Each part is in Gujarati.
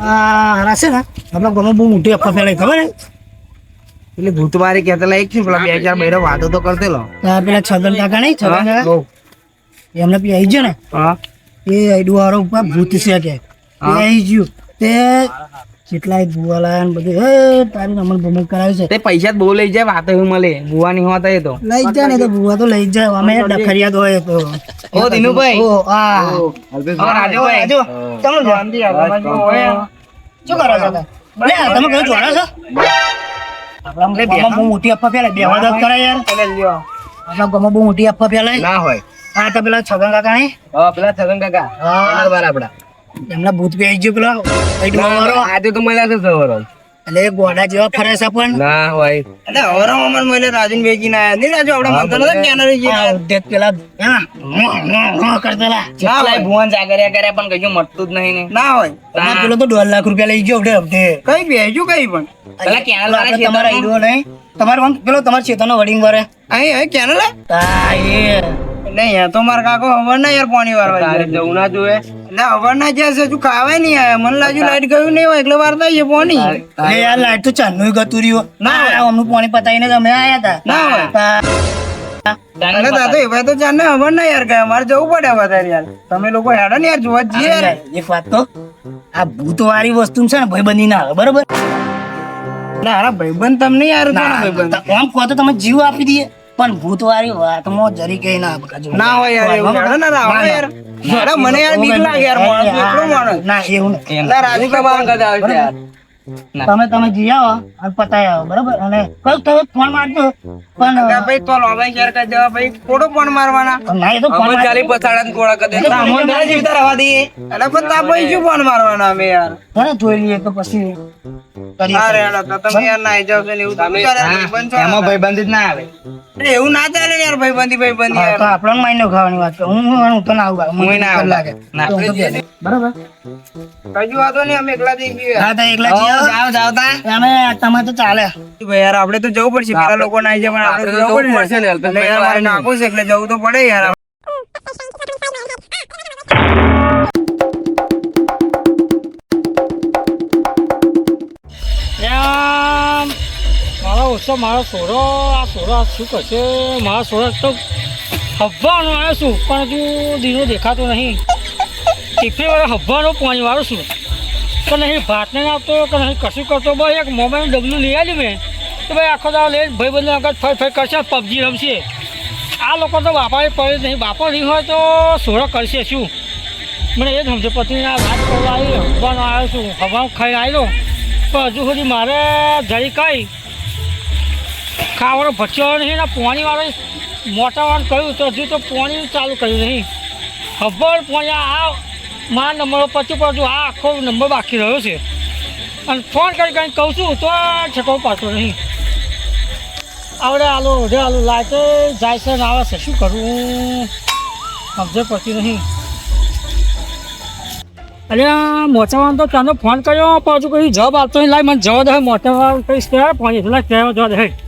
આ ને? બહુ મોટી અફવા ખબર હે એટલે ભૂતવારી કહેતા એક છે પેલા બે ચાર બૈરા વાતો તો પેલા છગન કાકા નહીં છગન કાકા? એમને પી આવી ગયો ને? એ આઈડુ વાળો ઉપર ભૂત છે કે. આવી ગયું. તે કેટલાય ગુવાલા ને બધું. હે તારી અમલ ભમલ કરાવ્યું છે. તે પૈસા જ બહુ લઈ જાય વાતો એવું મળે. ભુવાની હોત એ તો. લઈ જાય ને તો ગુવા તો લઈ જાય. અમે ડખરિયાત હોય તો. ઓ દિનુભાઈ. ઓ આ ઓ રાજુભાઈ રાજુ તમે શાંતિ હોય. શું કરો છો તમે? લે, તમે કઈ જોડા છો? આપણે બહુ મોટી અફવા ફેલાય. બે વાત કરાય યાર. એટલે લ્યો. આપણા ગામમાં બહુ મોટી અફવા ફેલાય. ના હોય. આ તો પેલા છગન કાકા નહીં હા પેલા છગન કાકા. હા. બરાબર આપડા એમના ભૂત પી આવી ગયો પેલો. આજે તો મળ્યા છે સવારો. એટલે ગોડા જેવા ફરે છે પણ. ના ભાઈ. એટલે હવરા મમન મળે રાજન વેચી ના નહીં રાજુ આપડે મનતો નતો કેનરી આ ઉદ્દેત પેલા હા, કરતેલા. જેટલાય ભુવન જાગર્યા કર્યા પણ કશું મળતું જ નહીં ને. ના હોય પેલો તો દોઢ લાખ રૂપિયા લઈ ગયો હપ્તે હપ્તે કઈ બેજુ કઈ પણ. પેલા કેનલ વાળા આપણે તમારા હીરો નહીં. તમારો પેલો તમારા ચેતનનો વડિંગ વરે અહીં અહીં કેનલ તા એ. નહીં યાર તો મારા કાકો ખબર ના યાર પાણી વાળવા તારે જવું ના જોવે એટલે ખબર ના જ્યાં છે હજુ ખાવાય નહીં આયા. મને લાગ્યું લાઈટ ગયું નહીં હોય એટલે વારતા છે પાણી. અરે યાર લાઈટ તો ચાંદનું ગતું રહ્યું. ના અમનું પાણી પતાવીને તમે આયા હતા. ના હોય. અરે દાદા એવા તો ચાર ને હવર ના યાર ગયા મારે જવું પડે વધારે યાર. તમે લોકો હેડો ને યાર જોવા જઈએ એક વાત તો આ ભૂત વાળી વસ્તુ છે ને ભાઈબંધી ના બરોબર? ના ભાઈબંધ તમને યાર ના ભાઈબંધ. આમ કહો તો તમે જીવ આપી દઈએ. પણ ભૂત વાળી વાતમાં જરી કઈ ના ના હોય યાર એવું ના ના રાવણ યાર મને યાર બીક લાગે યાર માણસ એટલો માણસ. ના એવું ના રાજુ કમાન કદા આવે યાર. તમે તમે જી આવો અને પતાવી આવો બરાબર? અને કઈ તમે ફોન મારજો. પણ ભાઈ તો લોબાઈ શેર કરી દેવા ભાઈ ખોટો ફોન મારવાના. ના એ તો ફોન. ચાલી પછાડન કોળા કરી દે અમોન ના જીવતા રહેવા દઈએ. અરે પણ તા ભાઈ શું ફોન મારવાના અમે યાર? ઘરે જોઈ લઈએ તો પછી. અરે તો તમે યાર ના જાવ છો ને એવું તમે એમાં ભાઈબંધી જ ના આવે. અરે એવું ના ચાલે યાર ભાઈબંધી ભાઈબંધી હા, યાર. તો આપણો માઈનો ખાવાની વાત છે. હું હું તો ના આવું હું ના આવું. લાગે. આપણે કજુ વાતો નહીં અમે એકલા જઈ ગયા હા તો એકલા જી આવો. જાવ જાવ તા. અમે તમારે તો ચાલે. ભાઈ યાર આપણે તો જવું પડશે. પેલા લોકો ના જાય પણ આપણે જવું પડશે ને. એટલે યાર મારે નાખવું છે એટલે જવું તો પડે યાર. મારો ઓછો મારો સોરો આ સોરો શું કરશે? મારો સોરો તો હબ્બાનો આવ્યો છું પણ હજુ દીનો દેખાતો નહીં. ટીફી વાળો હબ્બાનો પાણી વાળો છું. કે નહીં ભાત નહીં આવતો કે નહીં કશું કરતો? ભાઈ, એક મોબાઈલ ડબલું લઈ આવ્યું મેં. તો ભાઈ, આખો દાવ લઈને ભાઈ બંધ આગળ ફરી ફરી કરશે પબજી રમશે. આ લોકો તો બાપાએ પડે નહીં. બાપો નહીં હોય તો સોરો કરશે શું? મને એ જ સમજો, પતિને આ વાત કરવા આવી હવાનો આવ્યો છું હવા ખાઈ આવ્યો પણ હજુ સુધી મારે જરી કઈ ખાવાનો ભચ્યો નહીં ને પાણીવાળો મોટા વાળા કહ્યું, તો હજુ તો પાણી ચાલુ કર્યું નહીં. ખબર પાણી, આ મારા નંબર પછી પાછું આ આખો નંબર બાકી રહ્યો છે. અને ફોન કરી કંઈ કહું છું, તો છકો પાછો નહીં. આવડે આલો હજે આલો લાઈટે જાય છે આવે છે. શું કરું? સમજે પડતી નહીં. અરે મોચાવાળા તો ત્યાંનો ફોન કર્યો, પણ હજુ કઈ જવાબ આપતો નહીં. લાય, મને જવા દે. મોટાવાળા કઈ કહેવાય ફોન એટલે કહેવા જવા દે.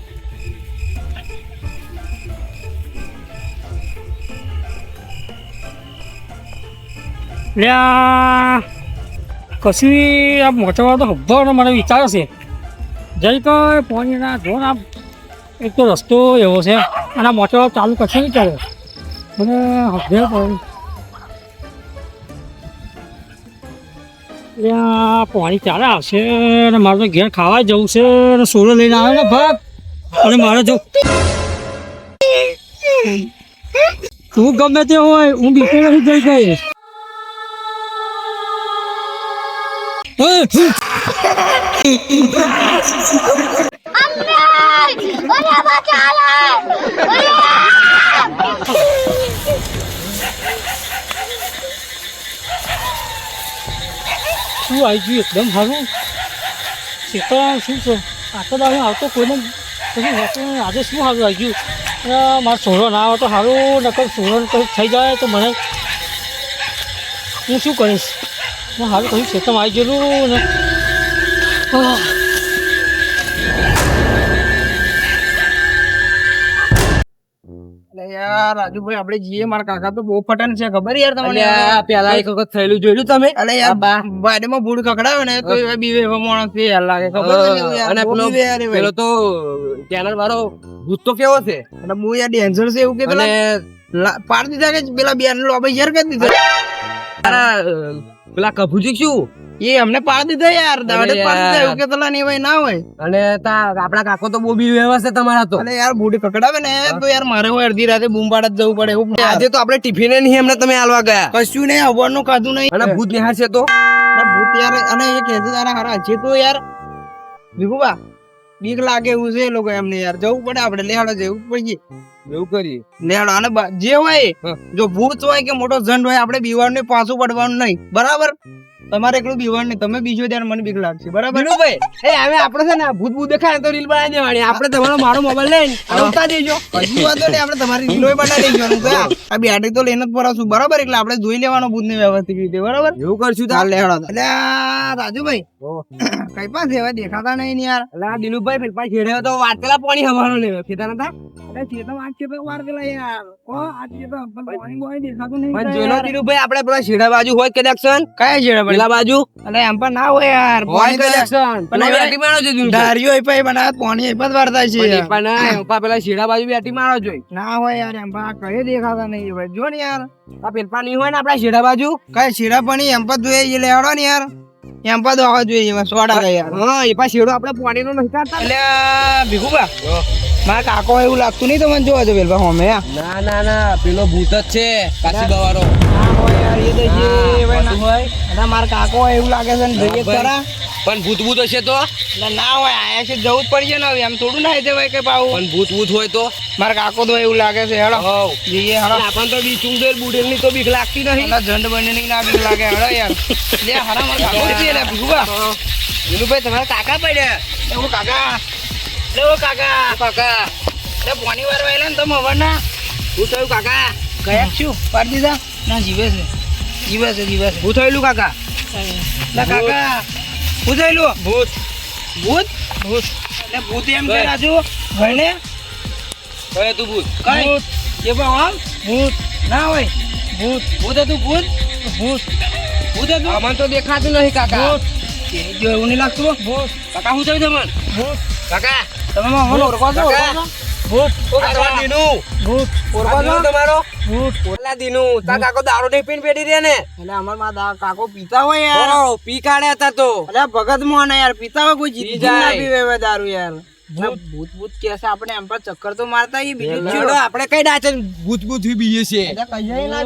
લ્યા કશું આ મોટાવાળા તો હબ્બાનો મને વિચાર છે. જઈ કઈ પાણીના જો ને આમ એક તો રસ્તો એવો છે, અને આ મોટાવાળો ચાલુ કરશે નહીં ચાલે મને હબ્બે પડે. ત્યાં પાણી ચાલે આવશે, અને મારે તો ઘેર ખાવા જવું છે, અને સોડો લઈને આવે ને ભાગ. અને મારે જો તું ગમે તે હોય, હું બીજું નથી જઈ ગઈ શું આવી ગયું એકદમ સારું શીતળ શું છે? આટલો દાડો આવતો કોઈને પછી. આજે શું? સારું આવી ગયું મારો સોરો ના આવે તો સારું નકર સોરો થઈ જાય તો મને હું શું કરીશ? હું સારું કહ્યું ખેતરમાં આવી ગયેલું ને. યાર રાજુભાઈ આપણે જઈએ. મારા કાકા તો બહુ ફટન છે ખબર યાર તમને? પેલા એક વખત થયેલું જોયેલું તમે? અલે યાર બાડેમાં ભૂડ કકડાવે ને તો એવા બીવે એવા માણસ છે યાર લાગે. ખબર અને પેલો પેલો તો ચેનલ વાળો ભૂત તો કેવો છે. અને હું યાર ડેન્જર છે એવું કે પેલા પાડી દીધા કે પેલા બેન લોબે શેર કરી દીધા? પેલા કભુજી શું? એ અમને પાડી દીધા યાર. દાડે પાડી દીધા કે પેલા નહીં ભાઈ ના હોય. અને તા આપડા કાકો તો બહુ બી વ્યવસ્થિત તમારા તો. અને યાર ભૂડ પકડાવે ને તો યાર મારે હોય અડધી રાતે બૂમ પાડત જવું પડે એવું આજે તો આપણે ટિફિને નહીં એમને તમે આલવા ગયા. કશું નહીં આવવાનું ખાધું નહીં. અને ભૂત નિહાર છે તો ભૂત યાર અને એ કહેતો તારા હારા છે તો યાર ભીખુબા બીક લાગે એવું છે એ લોકો એમને યાર. જવું પડે આપણે લેહાડો જવું પડશે. એવું કરીએ. લેહાડો અને જે હોય જો ભૂત હોય કે મોટો ઝંડ હોય આપણે બીવાનું પાછું પડવાનું નહીં. બરાબર? તમારે એકલું બીવાડ નહીં. તમે બીજો ત્યારે મને બીક લાગશે. બરાબર? ભાઈ એ હવે આપણે છે ને ભૂત ભૂત દેખાય તો રીલ બનાવી દેવાની. આપણે તમારો મારો મોબાઈલ લઈને ઉતારી દેજો. હજી વાંધો નહીં આપણે તમારી રીલો બનાવી દેજો. આ બેટરી તો લઈને જ ફરાશું બરાબર? એટલે આપણે જોઈ લેવાનો ભૂતને વ્યવસ્થિત રીતે. બરાબર? એવું કરશું તાર લેહાડો એટલે આ રાજુભાઈ કઈ પણ સેવા દેખાતા નહીં ને યાર. એટલે દિલુભાઈ ફેરફાર છેડે તો વાત પેલા પાણી હવાનો ને ફેતા નતા? અરે ચેતન આ ચેતન વાર પેલા યાર. કો આ તો પાણી બોઈ દેખાતું નહીં પણ જોનો દિલુભાઈ આપણે પેલા છેડા બાજુ હોય કનેક્શન કયા છેડા પેલા બાજુ? અલે એમ પણ ના હોય યાર. પાણી તો કનેક્શન પણ બેટી મારો છે. ધાર્યો હોય પછી બનાવે પાણી એ પણ વારતા છે પણ ના, પેલા છેડા બાજુ બેટી મારો જોઈ. ના હોય યાર એમ પણ કઈ દેખાતા નહીં ભાઈ જો ને યાર. આ પેલપા નહીં હોય ને આપણા છેડા બાજુ? કઈ છેડા પણ એમ પણ જોઈએ એ લેવાડો ને યાર. એમ પણ દોવા જોઈએ એમાં સોડા યાર હા એ પાછો છેડો આપણે પાણી નો નથી કાઢતા એટલે ભીખુબા મારા કાકો એવું લાગતું નહીં તમને જોવા જો પેલા હોમે ના ના ના પેલો ભૂત જ છે કાશી વાળો ના હોય યાર એ જે હોય ના. હોય. અને મારા કાકો એવું લાગે છે ને જઈએ ભાઈ. ખરા. પણ ભૂત ભૂત હશે તો? ના હોય આયા છે જવું જ પડશે ને હવે એમ થોડું ના જવાય કે પાવું પણ ભૂત ભૂત હોય તો? મારા કાકો તો એવું લાગે છે હેડો. હોવ. જઈએ હેડો. આપણ તો બી ચુંદેલ બુડેલની તો બીક લાગતી નહીં. ઝંડ બની ની ના બીક લાગે હેડો યાર. લે હારા મારા કાકો છે ને ભીખુબા દિલુભાઈ તમારા કાકા પડ્યા. એવું કાકા. લે ઓ કાકા. કાકા. લે પોની વાર વાયલા ને તમે હવે ના હું થયું કાકા? કયા છું પાડી દીધા. ના જીવે છે. જીવે છે જીવે છે. હું થયેલું કાકા? ના કાકા. શું થયેલું ભૂત. ભૂત? ભૂત. એટલે ભૂત એમ કે રાજુ ભાઈને કયો તું ભૂત? કઈ? કે પણ આમ? ભૂત. ના હોય? ભૂત. ભૂત હતું ભૂત? ભૂત. ભૂત હતું? અમને તો દેખાતું નહીં કાકા. ભૂત. એવું નહીં લાગતું? ભૂત. કાકા શું થયું તમને? ભૂત. કાકા તમે મને. ઓળખો છો? ભૂત દીનું ભૂત આ ઓળખો છો દીનું તમારો. ભૂત ઓલા દીનું તાર કાકો દારૂ નહીં પીને પેટી રે ને. એટલે અમારમાં દા કાકો પીતા હોય યાર. પી કાઢ્યા હતા તો. અરે ભગત મોહન યાર પીતા હોય કોઈ જીતી ના પીવે દારૂ યાર. ભૂત. ભૂત ભૂત કે છે આપણે એમ પર ચક્કર તો મારતા આપડે બીજું છે. આપણે કઈ ડાચે ભૂત ભૂત બીએ છે. ના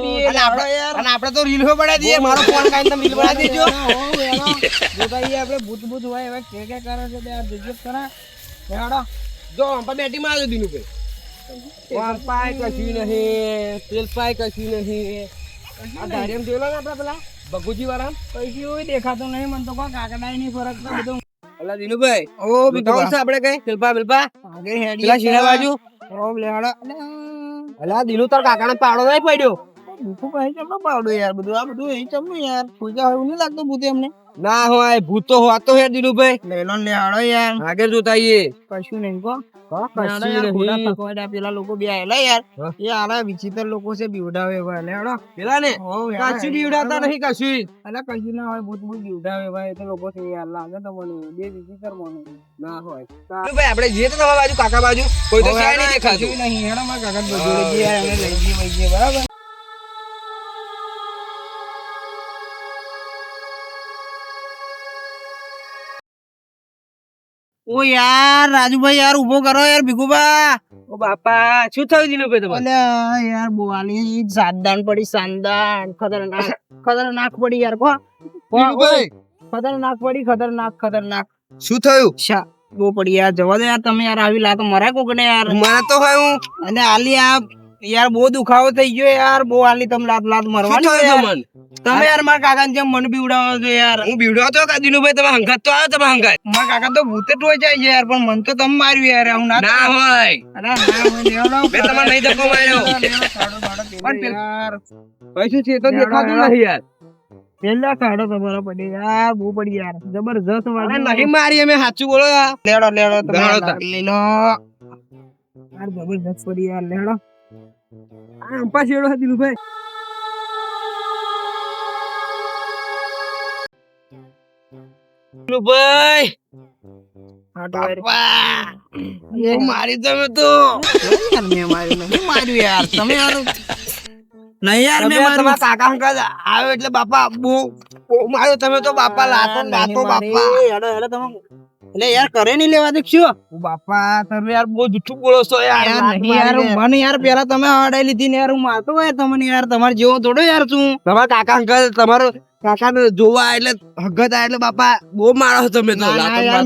બીએ, આપણે યાર. અને આપણે તો રીલ પડે દઈએ મારો ફોન કાઢીને તમે રીલ બનાવી દેજો. વેણો. આપણે ભૂત ભૂત હોય હવે કે કે કરે છે. જો અંપા બેટી માં આવ્યો દીનું ભાઈ કશું નહીં તેલ પાય કશું નહીં. આ ધારિયામાં જોયેલો ને આપડે પેલા? બગુજી વાળા કઈ હોય દેખાતો નહીં મને તો કોઈ કાકડાય નહીં ફરક તો બધું અલા દીનુભાઈ ઓ બતાવો છે આપણે કઈ? શિલ્પા પેલપા આગે હેડી પેલા શીરા બાજુ? ઓ લેહાડો. અલા દીનું તાર કાકાને પાડો નહીં પડ્યો. યાર બધું? આ બધું એ ચમનું યાર. પૂજા હોય એવું નહીં લાગતું ભૂત એમને ના હોય ભૂત તો હોતો હે દીનુભાઈ લેલો ને લેહાડો યાર. આગળ જોતા આઈએ. કશું નહીં કો કશું લેહાડો યાર, ખોટા નહીં. પકવાડા પેલા લોકો બે આયેલા યાર. એ આલા વિચિત્ર લોકો છે બીવડાવે એવા પેલા ને કશું બીવડાતા નહીં કશું. અલા કશું ના હોય ભૂત ભૂત બીવડાવે ભાઈ એ તો લોકો છે યાર. લાગે તો મને. બે વિચિત્ર મને ના હોય. આપડે આપણે જઈએ તો તમારા બાજુ કાકા બાજુ. કોઈ તો નહીં આના દેખાતું. નહીં હેડો મારા કાકા બધું લઈ જઈએ બરાબર? ઓ યાર રાજુભાઈ યાર ઊભો કરો યાર ભીખુબા ઓ બાપા શું થયું દીનુભાઈ તમારે? અલ્યા યાર બોવાની સાંદાન પડી સાંદાન ખતરનાક ખતરનાક પડી યાર કો ભીખુભાઈ ખતરનાક પડી ખતરનાક ખતરનાક. શું થયું? શા બહુ પડી યાર જવા દો યાર તમે યાર આવી લાતો મરા કોકને યાર. મને તો હોય હું. અને આલી આ યાર બહુ દુખાવો થઈ ગયો યાર બહુ આલી તમે લાત લાત મરવાની યાર. તમે યાર મારા કાકા જેમ મને બીવડાવો છો યાર? હું બીવડાવો તો કા દીનુભાઈ તમે હંગાત તો આવ્યો તમે હંગાત. મારા કાકા તો ભૂતે ટોય જાય છે યાર પણ મન તો તમે માર્યું યાર હું ના ના હોય. અરે ના હોય લેવડાવો. મેં તમારે નહીં ધક્કો માર્યો. પણ યાર. પૈસું છે? તો દેખાતું નથી યાર. પેલા કાઢો તમારો પડી યાર બહુ પડી યાર. જબરજસ્ત અરે નહીં મારી અમે સાચું બોલો લેડો લેડો તમે લેડો યાર લઈ લો યાર જબરજસ્ત પડી યાર લેડો આ અંપા શેડો હતી દિલુભાઈ એ મારી તમે તો. માર્યું યાર? તમે નહીં યાર મેં તમારા કાકા અંકલ આવ્યો એટલે બાપા બહુ બહુ માર્યો તમે તો બાપા લાતો લાતો બાપા. હેડો હેડો તમે એટલે યાર કરે નહીં લેવા દેખ્યો બાપા તમે યાર બહુ જુઠ્ઠું બોલો છો યાર. નહીં યાર મને યાર પેલા તમે અડાઈ લીધી ને યાર હું મારતો હોય તમને યાર તમારે જેવો થોડો યાર છું. તમારા કાકા અંકલ તમારો કાકા ને જોવા એટલે હગત એટલે બાપા બહુ મારો તમે તો.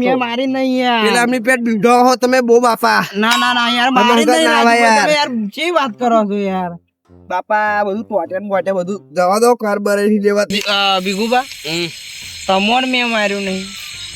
મેં મારી નહીં યાર. એટલે અમને પેટ બીઢો હો તમે બહુ બાપા. ના ના ના યાર મારી નહીં યાર. તમે યાર. જે વાત કરો છો યાર? બાપા બધું ટોટે બોટે બધું. જવા દો કાર બરે લેવા. બીગુબા તમોણ મેં માર્યું નહીં.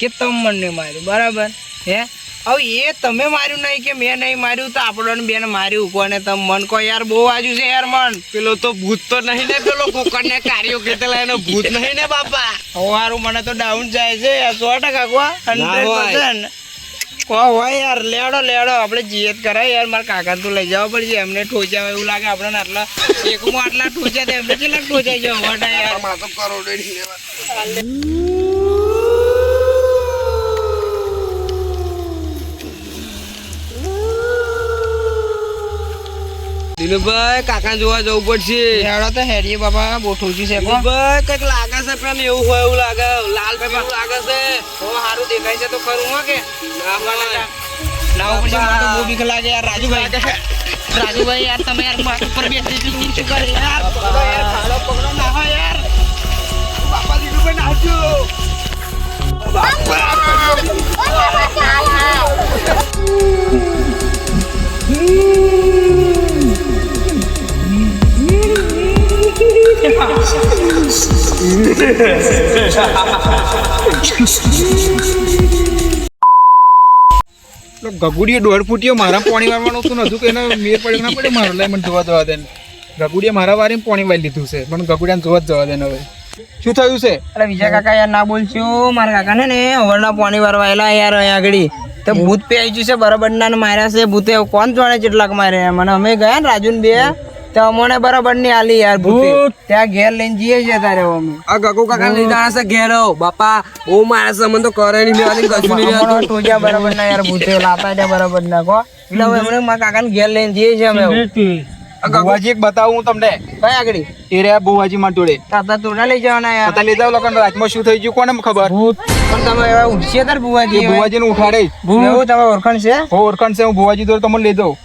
કે તમને માર્યું બરાબર? હે? હવે એ તમે માર્યું નહીં કે મેં નહીં માર્યું તો આપણને બેન માર્યું કોને? તમ મન કો યાર બહુ આજુ છે યાર મન પેલો તો ભૂત તો નહીં ને પેલો કુકરને કાર્યો કેટલા એનો ભૂત નહીં ને બાપા. હવારું મને તો ડાઉન જાય છે સો ટકા કો હંડ્રેડ હોય. કો હોય યાર લેડો લેડો આપણે જીએત કરાય યાર મારા કાકા તો લઈ જવા પડશે એમને ઠોચ્યા હોય એવું લાગે આપણને આટલા એકમાં આટલા ઠોચ્યા તો એમને કેટલા ઠોચાઈ જવા માટે યાર. તો કરોડો ની કાકા જોવા જવું પડશે. હેડો તો હેરીએ બાપા બોઠું છે કો દિલુભાઈ કંઈક લાગે છે પણ એવું હોય એવું લાગે. લાલ પેપર લાગે છે. તો સારું દેખાય છે તો ખરું હા કે? લાવો પછી મને તો બહુ બીક લાગે યાર રાજુભાઈ. રાજુભાઈ યાર તમે યાર માથ ઉપર બેસી શું શું કરે યાર પકડો યાર ખાડો પકડો ના હોય યાર. બાપા દિલુભાઈ નાચો ગગુડીએ દોઢ ફૂટ્યો મારા પોણી વાળવાનું હતું નતું કે એને મેર પડ્યો ના પડે, મારો લઈ મને જોવા જવા દે ગગુડીએ મારા વારીને પોણી વાળી લીધું છે, પણ ગગુડિયાને જોવા જવા દે હવે. શું થયું છે? અરે વિજય કાકા યાર, ના બોલશો મારા કાકા ને હવરના પાણી વારવા આયેલા યાર અહીંયા આગળ. તો ભૂત પે આવી ગયું છે, બરાબર ના માર્યા છે. ભૂતે કોણ જાણે કેટલાક માર્યા? મને અમે ગયા ને રાજુ બે. તો અમને બરાબર નહીં આલી યાર ભૂત. ત્યાં ઘેર લઈને જઈએ છે તારે અમે. આ ગગુ કાકા લઈ જાણા છે ઘેર બાપા બહુ મારે છે મને તો કરે નહીં લેવાની કશું નહીં લેવાનું. ટોજા બરાબર ના યાર ભૂતે લાતા ત્યાં બરાબર ના કો. એટલે હવે એમણે મારા કાકાને ઘેર લઈને જઈએ છે અમે. ભુવાજી એક બતાવું હું તમને. કઈ આગળ? એ રહ્યા ભુવાજી માં જોડે તાતા તોડા લઈ જવાના યાર. તાતા લઈ જાવ લોકો રાતમાં શું થઈ ગયું કોને ખબર? પણ તમે એવા ઉઠશે તાર ભુવાજી ભુવાજી ને ઉઠાડે. એવું તમે ઓરખણ છે? ઓરખણ છે હું ભુવાજી દોર તમને લઈ જાઉં.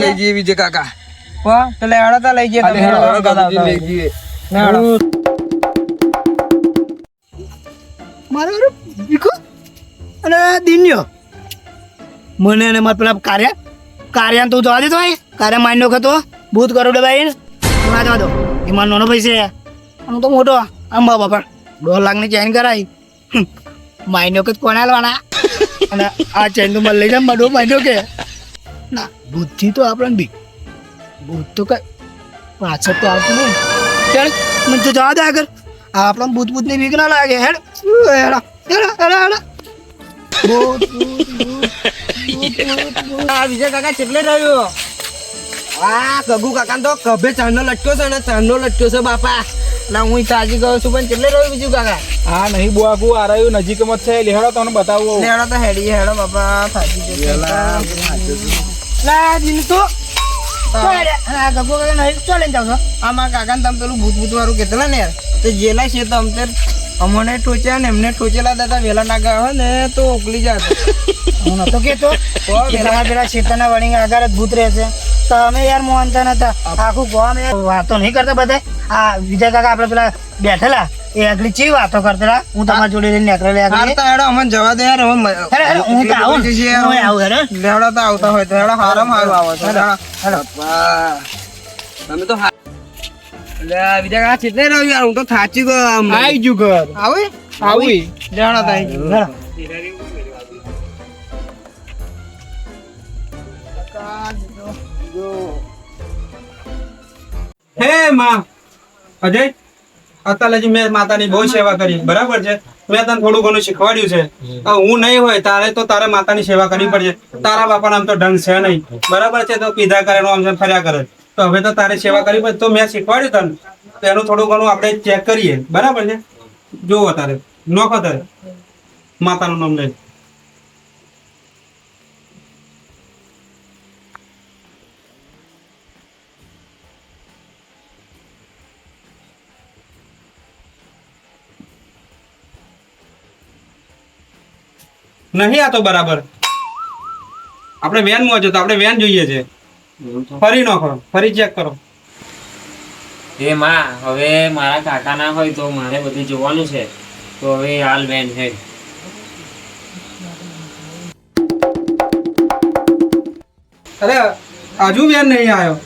લઈ જઈએ વિજય કાકા. કો તો લઈ જઈએ તમે હેડો, હેડો, હેડો, હેડો, લઈ જઈએ. હેડો. મારે અરે અને દિન્યો? મને અને મારા પેલા કાર્ય? કાર્યાને તું જવા દેતો ભાઈ કાર્ય માન્યો ખતો ભૂત કરોડે ભાઈ ના જવા દો. એમાં નાનો ભાઈ છે આમ તો મોટો. આમ બાબા પણ. દોઢ લાખની ચેન કરાવી. માન્યો કે કોને લેવાના અને આ ચેન તો મને લઈ જાય મારો માન્યો કે ના ભૂતથી તો આપણને બી ભૂત તો કઈ પાછળ તો આવતું નહીં. ચાલ મને તો જવા દે આગળ. આ આપણને ભૂત ભૂતની બીક ના લાગે. હેડ. હેડ હેડ હેડ આ વિજય કાકા ચેટલે રહ્યો? આ કગુ કાકા તો કભે ચાંદનો લટક્યો છે ને ચાંદો લટક્યો છે બાપા. ના હું તાજી ગયો છું પણ કેટલે રહ્યો બીજું કાકા? હા નહીં બુઆગુ આ રહ્યું નજીક મત છે. લેહડો તમને બતાવું. લેહડો તો હેડી હેડો બાપા થાકી જશે લા તો. ગગો કાકા નહીં ચાલે જાવ છો? આમાં કાકા ને તમે પેલું ભૂત ભૂત વાળું કહેતા ને યાર તો જેલા છે તો અમને અમને ટોચ્યા ને એમને ટોચેલા દાદા વેલા ના ગયા હોય ને તો ઓકલી જાત. હું નતો કેતો પેલા શેતાના વળીને આગળ જ ભૂત રહેશે. તો અમે યાર મોહનતા નતા આખું યાર વાતો નહીં કરતા બધા આ વિજય કાકા આપણે પેલા બેઠેલા. એ આગળ ચી વાતો કરતા હું તમારા જોડે રહીને નીકળેલા આગળ હારતા હેડો અમને જવા દે યાર હેડો, હું તો આવું. હું આવું, હેડો. લેવડો તો આવતા હોય તો હેડો હારમ હારું આવો છો હેડો. તમે તો હા એટલે આ વિજય કાકા રહ્યો યાર હું તો થાચી ગયો આમ. આવી ગયું ઘર આવી આવી લેવડો તો આવી ગયું. હેડો. હે માં અજય અત્યારે મેં માતાની બહુ સેવા કરી. બરાબર છે? મેં તને થોડું ઘણું શીખવાડ્યું છે. હું નહીં હોય તારે તો તારે માતાની સેવા કરવી પડશે. તારા બાપાના આમ તો ઢંગ છે નહીં. બરાબર છે? તો પીધા કરે આમ છે ફર્યા કરે. તો હવે તો તારે સેવા કરવી પડે તો મેં શીખવાડ્યું તને. તો એનું થોડું ઘણું આપણે ચેક કરીએ. બરાબર છે? જોવો તારે. નોખો તારે. માતાનું નામ લઈ નહીં આ તો બરાબર. આપણે વેનમાં તો આપણે વેન જોઈએ છે. ફરી નાખો ફરી ચેક કરો. એ માં હવે મારા કાકા ના હોય તો મારે બધું જોવાનું છે. તો હવે હાલ વેન છે. અરે હજુ વેન નહીં આવ્યો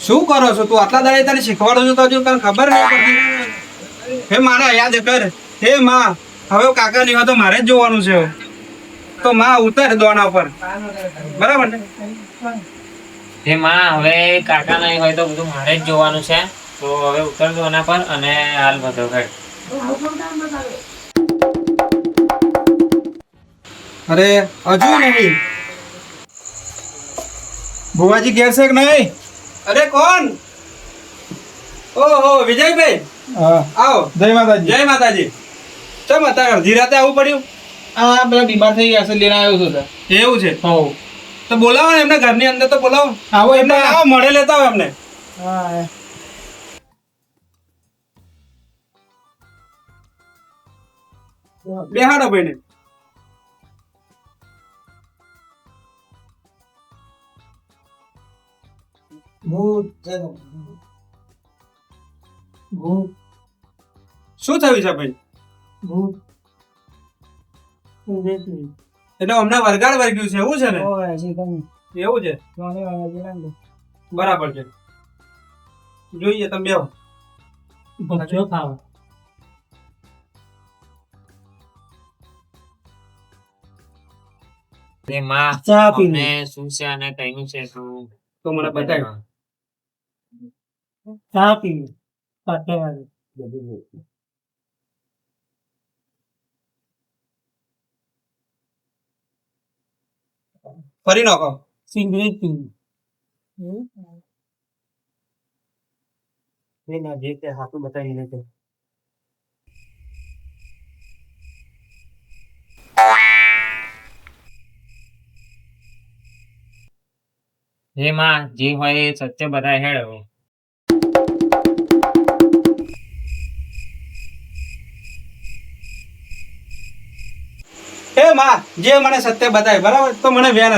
શું કરો છો તું? આટલા દાડે તને શીખવાડો છો તો હજુ તને ખબર નહીં પડતી હે મારા યાદ કર. હે માં હવે કાકા નહીં હોય તો મારે જ જોવાનું છે. તો માં ઉતર દોના પર. બરાબર ને? એ માં હવે કાકા નહીં હોય તો બધું મારે જ જોવાનું છે. તો હવે ઉતર દોના પર અને હાલ બધો ઘર અરે હજુ નહીં. ભુવાજી ઘેર છે કે નહીં? અરે કોણ? ઓહો વિજયભાઈ. આવો. જય માતાજી. જય માતાજી. ચમ અત્યારે અડધી રાતે આવવું પડ્યું? આ બધા બીમાર થઈ ગયા છે લઈને આવ્યો છું. એવું છે? હો તો બોલાવો ને એમને ઘરની અંદર તો બોલાવો. આવો એમને એમને આવો મળે લેતા આવો એમને. હા બેહાડો ભાઈને. શું થયું છે ભાઈ? એટલે હમણાં વરગાડ વર્ગ્યું છે એવું છે ને? એવું છે? બરાબર છે. જોઈએ તમે બેવ ભજો ખાવ ચા પીને શું છે અને કયું છે શું? તો મને બતાવ્યો ચા પીવી પાટે ફરી નાખો સિગરેટ ના જે તે હાથું બતાવી તે હે માં જે હોય એ સત્ય બધા હેડ માં જે મને સત્ય બતાવે બરાબર? તો મને વેન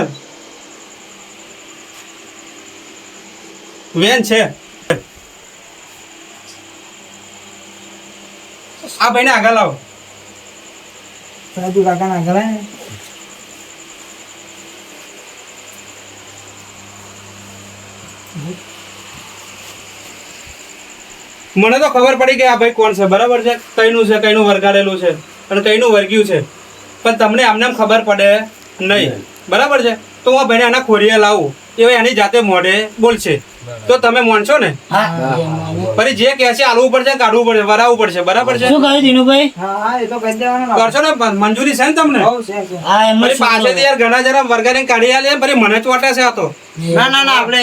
વેન છે. આ ભાઈને આગળ લાવો. રાજુ કાકા આગળ આવે મને તો ખબર પડી કે આ ભાઈ કોણ છે? બરાબર છે? કઈનું છે કઈનું વરગાડેલું છે અને કઈનું વર્ગ્યું છે. પણ તમને આમને આમ ખબર પડે નહીં. બરાબર છે? તો હું ભાઈ ભાઈને આના ખોરીએ લાવું. એ એની જાતે મોઢે બોલશે. તો તમે માનશો ને? ફરી જે કહે છે આલવું પડશે કાઢવું પડશે વરાવવું પડશે. બરાબર છે? શું કહ્યું દિનુભાઈ? હા એ તો કહી દેવાનું કરશો ને? મંજૂરી છે ને તમને? પાછળથી યાર ઘણા જરા વર્ગાને કાઢી આલે ફરી મને ચોટા છે આ તો. ના ના ના આપણે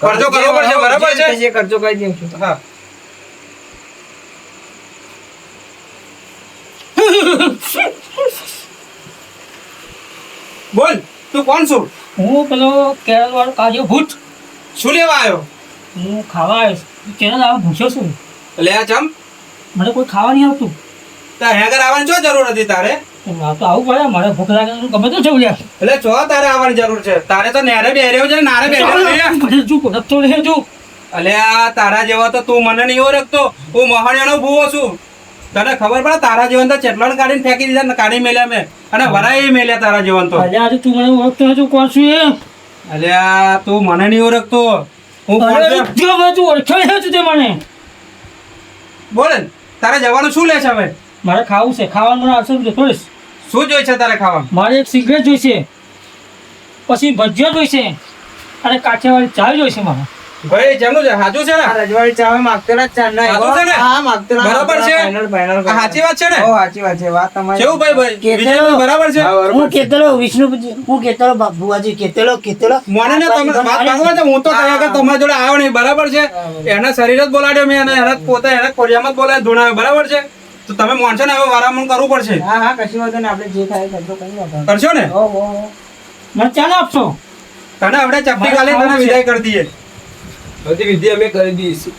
ખર્ચો કરવો પડશે બરાબર છે? જે ખર્ચો કરી દઈશું હા. બોલ તું કોણ છું? હું પેલો કેરળ વાળો કાજો ભૂત. શું લેવા આવ્યો? હું ખાવા આવ્યો છું. કેરળ આવે ભૂખ્યો છું લે આ ચમ. મને કોઈ ખાવા નહીં આવતું. તારે હેગર આવવાની શું જરૂર હતી તારે? આ તો આવું પડે. મારે ભૂખ લાગે તો ગમે તો જવું લ્યા એટલે છો તારે આવવાની જરૂર છે. તારે તો નેરે બેર્યો છે નારે બેર્યો જો રખતો રહે જો અલે આ તારા જેવા તો તું મને નહીં ઓળખતો. હું મહાણિયાનો ભૂવો છું. તને ખબર પડે તારા જીવન તો ચેટલાને કાઢીને ફેંકી દીધા ને કાઢી મેલ્યા મેં. અને વરાય મેલ્યા તારા જીવન તો. અલ્યા આજે તું મને ઓળખતો નથી કોણ છું એ? અલ્યા તું મને નહીં ઓળખતો. હું કોણ? તું ઓળખ્યો છે તે મને. બોલ તારે જવાનું શું લે છે હવે? મારે ખાવું છે ખાવાનું મને આવશે રહીશ. શું જોઈએ છે તારે ખાવા મારે એક સિગરેટ જોઈશે પછી ભજીયો જોઈશે અને કાઠિયાવાડી ચા જોઈશે મારે. ભાઈ જેમનું છે સાચું છે ને? આ રજવાડી ચા માગતેલા જ ચાર ના સાચું છે ને? હા માગતેલા. બરાબર છે? ફાઇનલ ફાઇનલ સાચી વાત છે ને? ઓ સાચી વાત છે. વાત તમારી. કેવું ભાઈ ભાઈ? બરાબર છે? હું કેતેલો વિષ્ણુ હું કેતેલો બાપુજી કેતેલો કેતેલો. મને ને તમે વાત માંગવા તો હું તો કે તમારી જોડે આવ્યો નહીં બરાબર છે? એના શરીર જ બોલાડ્યો મેં અને એના પોતે એના કોરિયામાં જ બોલાય ધૂણાવ્યો બરાબર છે? તો તમે માનશો ને હવે વારામણ કરવું પડશે. હા હા કશું વાંધો ને આપણે જે થાય કરજો કઈ કરશો ને? નહીં. ઓ ઓ ઓ. મને ચાલો આપશો? તને આપણે ચપટી ખાલી તને વિદાય કરી દઈએ. બધી અમે કરી દઈશું.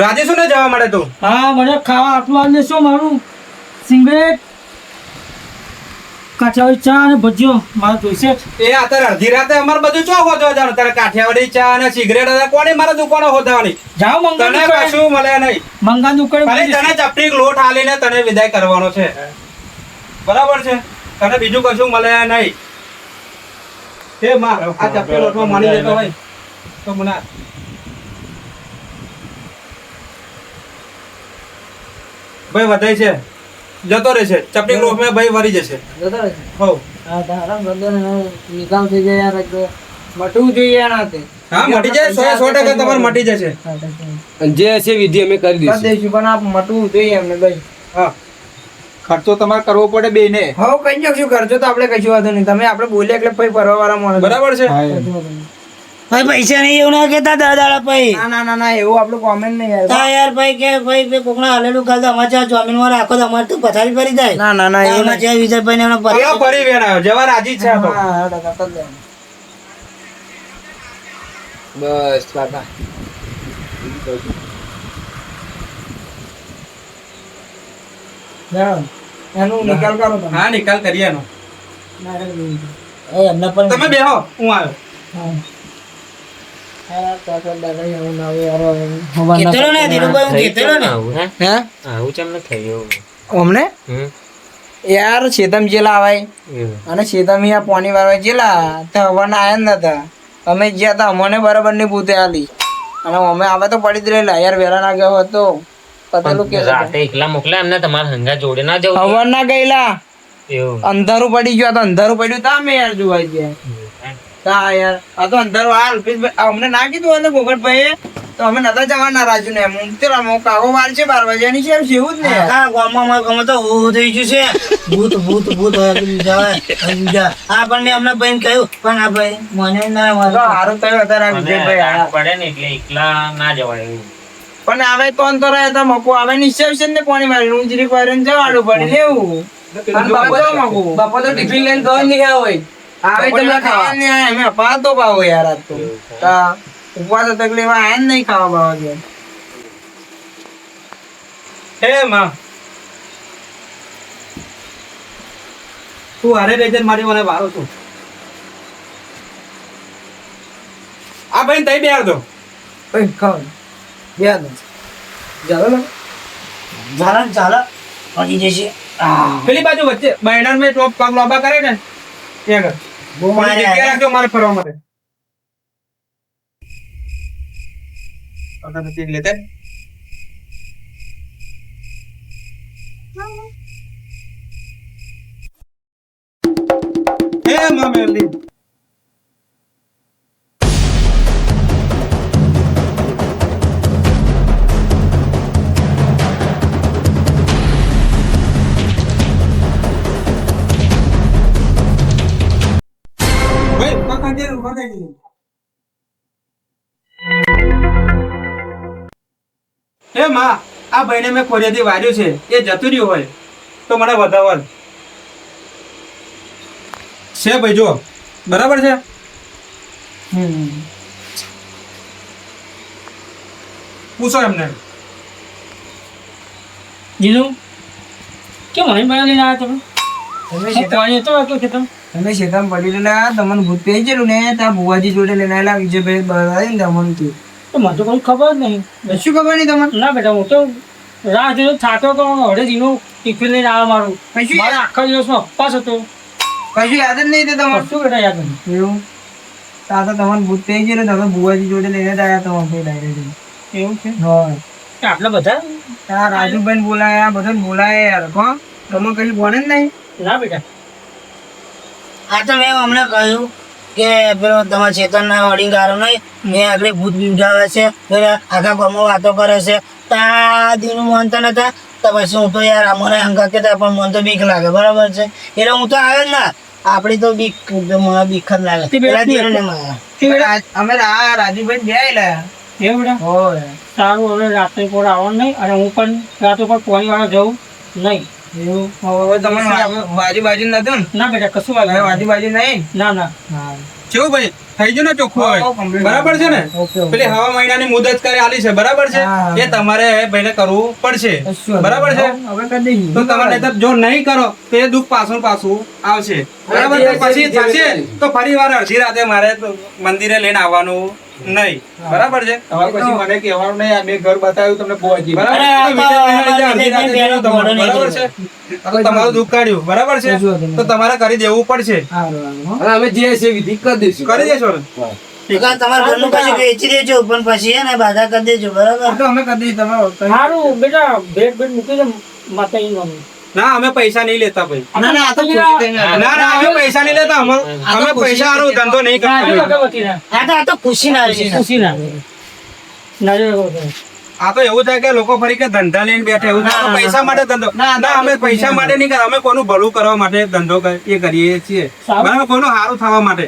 રાજી શું ને જવા માટે તું? હા મને ખાવા આટલું આલી દેશો મારું? સિંગરેટ કાઠિયાવાડી ચા અને ભજીયો મારે જોઈશે. એ અત્યારે અડધી રાતે અમારે બધું ચો હોતો જાણ તારે કાઠિયાવાડી ચા અને સિગરેટ અને કોને મારા દુકાનો હોતાવાની જાઓ મંગા તને કશું મળે નહીં. મંગા દુકાન ખાલી તને ચપટી લોટ હાલીને તને વિદાય કરવાનો છે. બરાબર છે? તને બીજું કશું મળે નહીં. હે માં આ ચપટી લોટમાં માની લેતો હોય. તો મને ભાઈ વધાય છે. જતો રહેશે. ચપટી લોટમાં ભાઈ વરી જશે. જતો રહેશે. હો હા આરામ કરજો ને નિકામ થઈ જાય યાર મટવું જોઈએ એના હા મટી જાય સો સો ટકા તમારે મટી જશે. છે. જે હશે વિધિ અમે કરી કરી દઈશું. દઈશું પણ આ મટવું જોઈએ એમને ભાઈ. હા. ખર્ચો તમારે કરવો પડે બે ને હવે કઈ જશું ખર્ચો તો આપણે કશું વાંધો નહીં તમે આપણે બોલીએ એટલે પછી ફરવા વાળા મળે બરાબર છે ભાઈ પૈસા નહીં એવું ના કેતા દાદા દાડા ભાઈ ના ના ના ના એવું આપણું કોમેન્ટ નહીં યાર યાર ભાઈ કે ભાઈ કે કોકના હાલેલું ગાલ અમારે ચા જમીનમાં રાખો તો અમારે તો પથારી ફરી જાય ના ના ના એવું એમાં વિજય ભાઈ ને એમણે પથારી- ફરી વેણ જવા રાજી જ છે તો. બસ કાકા એનું નિકાલ કરો તમે. હા નિકાલ કરીએ એનો. એ એમને પણ તમે બેહો હું આવ્યો. યાર, શેતમ જેલા આવાય. અને શેતમ પોની વાળવા જેલા તો હવાના આયા જ નતા. અમે જ્યાં તા અમને બરાબરની ભૂતે આલી. અને અમે આવે તો પડી જ રહેલા. યાર વેલા ના ગયો હતો. પતેલું કે રાતે એકલા મોકલ્યા એમને તમારા હંગા જોડે ના જવું હવાર ના ગયેલા. અંધારું પડી ગયું તો અંધારું પડ્યું તા અમે યાર જોવા ગયા. તા યાર આ તો અંધારું આ અમને ના કીધું અને ગોગટભાઈ તો અમે નતા જવાના રાજુ ને એમ ચલો હું કાકો વાર છે બાર વાગ્યાની છે એમ જેવું જ ને હા ગામમાં ગામમાં તો ઊભું થઈ ગયું છે. ભૂત ભૂત ભૂત હા પણ મેં અમને ભાઈને કહ્યું પણ આ ભાઈ મને ના તો મારો. હારું થયું અત્યારે વિજયભાઈ પડે ને એટલે એકલા ના જવાય એવું. પણ આવે તો અંતર રહ્યા તા મકો આવે નિશ્ચય છે ને પાણી મારી હું જીરી એને જવાડું પડી લેવું. બાપા તો મકો. બાપા તો ટિફિન લઈને તો નહીં આવ્યા આવે તો ખાવા. નહીં આયા અમે અપાર તો યાર આજ તો. ઉપવાસ હતો એટલે એવા નહીં ખાવા બાવા ગયા હે માં. તું હારે રહેજે મારી મને વારો છું આ ભાઈ તઈ બેહાર દો ખાવ. ને? ચાલે ને ચાલે પતી જશે પેલી બાજુ વચ્ચે બહેણાં મેં ટોપ પગ લોબા કરે ને ત્યાં આગળ. રાખજો મારે ફરવા માટે. લેતે હે માં ભાઈ કાકા દે હે માં આ ભાઈને મેં કોરિયાથી વાર્યું છે એ જતું રહ્યું હોય તો મને વધાવલ છે ભાઈ જો બરાબર છે પૂછો એમને જીનું કેમ અહીં બનાવી લઈને આવ્યા તમે તમે હું આટલું હતો એટલો ખેતર તમે શેતામ પડી લેલા તમને ભૂત પહેરી ગયેલું ને ત્યાં ભુવાજી જોડે લઈને આવેલા વિજયભાઈ બરાબર તમને તું તો મને તો કોઈ ખબર નહીં. શું ખબર નહીં તમને? ના બેટા હું તો રાહ જોઈને થાતો તો હળે દીનું ટિફિન લઈને આવ્યો મારું. કશું મારા આખા દિવસમાં અપવાસ હતો. કશું યાદ જ નહીં તમારે શું બેટા યાદ નહીં એવું? તા તો તમને ભૂત પેઈ ગયેલું તમે ભુવાજી જોડે લઈને આવ્યા તમારે ભાઈ ડાયરેક્ટ એવું છે? હા. કે આટલા બધા? આ રાજુભાઈ બોલાયા બધા બોલાયા યાર કોણ તમે કઈ ભણે જ નહીં? ના બેટા. આ તો મેં અમને કહ્યું કે પેલો તમારા ચેતનના વડીગારો નહીં મેં આગળ ભૂત બીવડાવે છે પેલા આખા ગામમાં વાતો કરે છે. તા દીનું મન માનતા નતા તો પછી હું તો યાર મને હંકા કહેતા પણ મને તો બીક લાગે બરાબર છે? એટલે હું તો આવે જ ના. આપણી તો બીક મને બીક જ લાગે. પેલા દીને અમે આ રાજુભાઈ બે એવું હોય સારું હવે રાત્રે પર આવવાનું નહીં અને હું પણ રાત્રે પણ પોણી વાળા જવું નહીં. એવું? હવે તમે બાજુ બાજુ નતું ના? બેટા કશું હવે બાજુ બાજુ નહીં? ના ના. કેવું ભાઈ? થઈ ગયું ને ચોખ્ખું હવે? બરાબર છે ને? Okay, okay. પેલી હવા મહિનાની મુદત કરી આલી છે બરાબર છે? એ તમારે ભાઈને કરવું પડશે. બરાબર છે? હવે કરી દઈએ. તો તમારે જો નહીં કરો તો એ દુઃખ પાછું પાછું આવશે. બરાબર? પછી થશે. તો ફરી વાર અડધી રાતે મારે મંદિરે લઈને આવવાનું. નહીં. બરાબર છે? હવે પછી મને કહેવાનું નહીં આ મેં ઘર બતાવ્યું તમને પહોંચી બરાબર. અરે, તો વિજય આ મહિના તો અડધી રાતે વિજય જઈને તમારે, છે? તમારું દુઃખ કાઢ્યું. બરાબર છે? કશું વાંધો નહીં. તો તમારે કરી દેવું પડશે. અમે જે છે વિધિ કરી દઈશું. કરી દેશો તમારા ઘરનું પાછું વેચી દેજો પણ પછી ને બાધા કરી દેજો બરાબર? તો અમે કરી દઈએ તમે સારું બેટા ભેટ ભેટ મૂકી દે નામ ના અમે પૈસા નહીં લેતા ભાઈ. ના ના આ તો ખુશી થઈને આવે. ના ના અમે પૈસા નહીં લેતા. અમે અમે પૈસા વાળો ધંધો નહીં કરતા. આ તો ખુશી ના ખુશી ના આ તો એવું થાય કે લોકો ફરી કે ધંધા લઈને બેઠા એવું થાય. પૈસા માટે ધંધો ના અમે પૈસા માટે નહીં કરતા અમે કોનું ભલું કરવા માટે ધંધો એ કરીએ છીએ. બરાબર? કોનું સારું થવા માટે.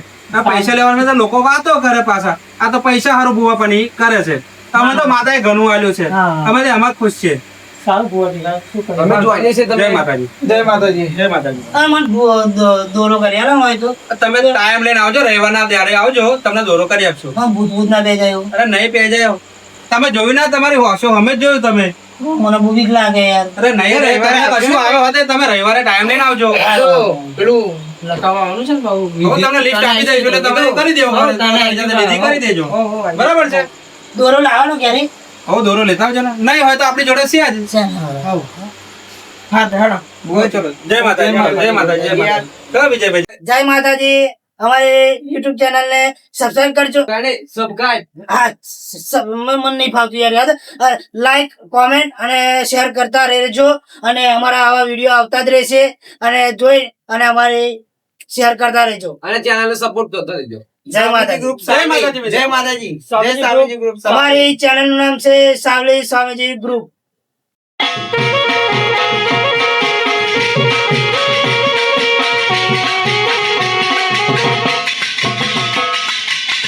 પૈસા લેવાના લોકો વાતો કરે પાછા. આ તો પૈસા સારું ભૂવા પણ કરે છે. અમે તો માતાએ ઘણું આલ્યું છે. અમે એમાં ખુશ છીએ. સારું ભુવાજી શું કરીએ? અમે જોઈને છે જય તમે. માતાજી. જય માતાજી. જય માતાજી. અને મને દો- દો- દોરો કરી આલો હોય તો. તમે ટાઈમ લઈને આવજો રવિવારના ત્યારે આવજો. તમને દોરો કરી આપશું. હા, ભૂત ભૂત ના બે અરે નહીં પે તમે જોયું ના તમારી હોશો અમે જ જોયું તમે. મને બહુ બીક લાગે યાર. અરે નહીં રવિવારે કશું આવ્યો હતો તમે રવિવારે ટાઈમ લઈને આવજો. પેલું લખાવવાનું છે ને બહુ તમને લિસ્ટ આપી દઈશું એટલે તમે કરી વિધિ કરી દેજો. બરાબર છે? દોરો લાવવાનો ક્યારે હવે દોરો લેતા આવજો ને. નહીં હોય તો આપણી જોડે છે જ. છે, હા. હેડો. ચલો. જય માતાજી. જય માતાજી. જય માતાજી. ચલો વિજયભાઈ જય માતાજી. અમારી યુટ્યુબ ચેનલ ને સબસ્ક્રાઇબ કરજો સબસ્ક્રાઇબ હા સ- સ- મને મને નહીં ફાવતું યાર યાદ? લાઈક કોમેન્ટ અને શેર કરતા રહેજો. અને અમારા આવા વીડિયો આવતા જ રહેશે. અને જોઈ અને અમારે શેર કરતા રહેજો. અને ચેનલ ને સપોર્ટ કરતા રહેજો. જય માતાજી. જય માતાજી, જય સ્વામીજી સ્વામીજી ગ્રુપ અમારી ચેનલનું નામ છે સાવલી સ્વામીજી ગ્રુપ